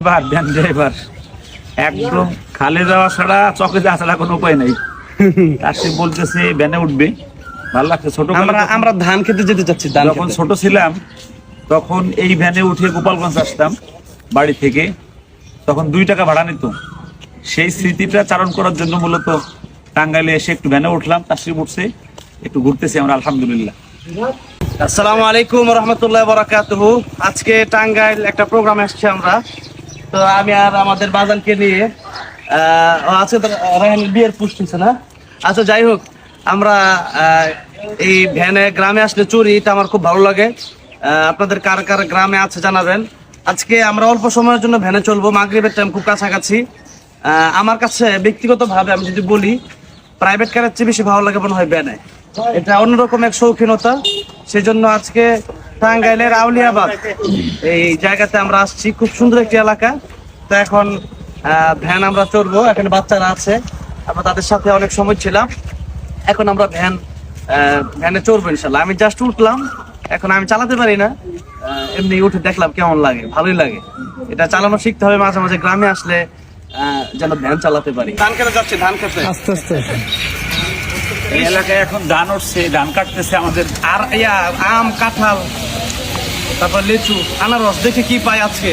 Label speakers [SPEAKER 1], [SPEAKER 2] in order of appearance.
[SPEAKER 1] Driver van driver একদম খালে যাওয়া ছাড়া চকে যাওয়া ছাড়া কোনো উপায় নাই। আর সে বলতেছে ভ্যানে উঠবে। ভালো লাগছে ছোট
[SPEAKER 2] আমরা আমরা ধান খেতে যেতে চাচ্ছি
[SPEAKER 1] যখন ছোট ছিলাম তখন এই ভ্যানে উঠে গোপালগঞ্জ আসতাম বাড়ি থেকে। তখন দুই টাকা ভাড়া নিত। সেই স্মৃতিটা চারণ করার জন্য মূলত টাঙ্গাইলে এসে একটু ভ্যানে উঠলাম তার তাসিম উঠছে একটু ঘুরতেছি আমরা আলহামদুলিল্লাহ।
[SPEAKER 2] আসসালামু আলাইকুম রহমতুল্লাহ বরাকাতুহ। আজকে টাঙ্গাইল একটা প্রোগ্রাম আসছে আমরা। তো আমি আর আমাদের বাজানকে নিয়ে আজকে রায়হানের বিয়ের পুষ্টি না? আচ্ছা যাই হোক, আমরা এই ভ্যানে গ্রামে আসলে চুরি এটা আমার খুব ভালো লাগে। আপনাদের কার কার গ্রামে আছে জানাবেন। আজকে আমরা অল্প সময়ের জন্য ভ্যানে চলবো, মাগরিবের টাইম খুব কাছাকাছি। আমার কাছে ব্যক্তিগতভাবে আমি যদি বলি প্রাইভেট কারের চেয়ে বেশি ভালো লাগে মনে হয় ভ্যানে। এটা অন্যরকম এক শৌখিনতা। সেজন্য আজকে টাঙ্গাইলের আউলিয়াবাদ এই জায়গাতে আমরা আসছি খুব সুন্দর একটি এলাকা। তো এখন ভ্যান আমরা চড়বো এখানে বাচ্চারা আছে। আমরা তাদের সাথে অনেক সময় ছিলাম। এখন আমরা ভ্যান ভ্যানে চড়বো ইনশাল্লাহ। আমি জাস্ট উঠলাম। এখন আমি চালাতে পারি না। এমনি উঠে দেখলাম কেমন লাগে ভালোই লাগে। এটা চালানো শিখতে হবে মাঝে মাঝে গ্রামে আসলে যেন ভ্যান চালাতে পারি। ধান খেতে যাচ্ছে ধান খেতে।
[SPEAKER 3] আস্তে আস্তে।
[SPEAKER 1] এই এলাকায় এখন ধান উঠছে, ধান কাটতেছে আমাদের।
[SPEAKER 2] আর ইয়া, আম, কাঁঠাল, তারপর লিচু, আনারস, দেখে কি পাই আজকে।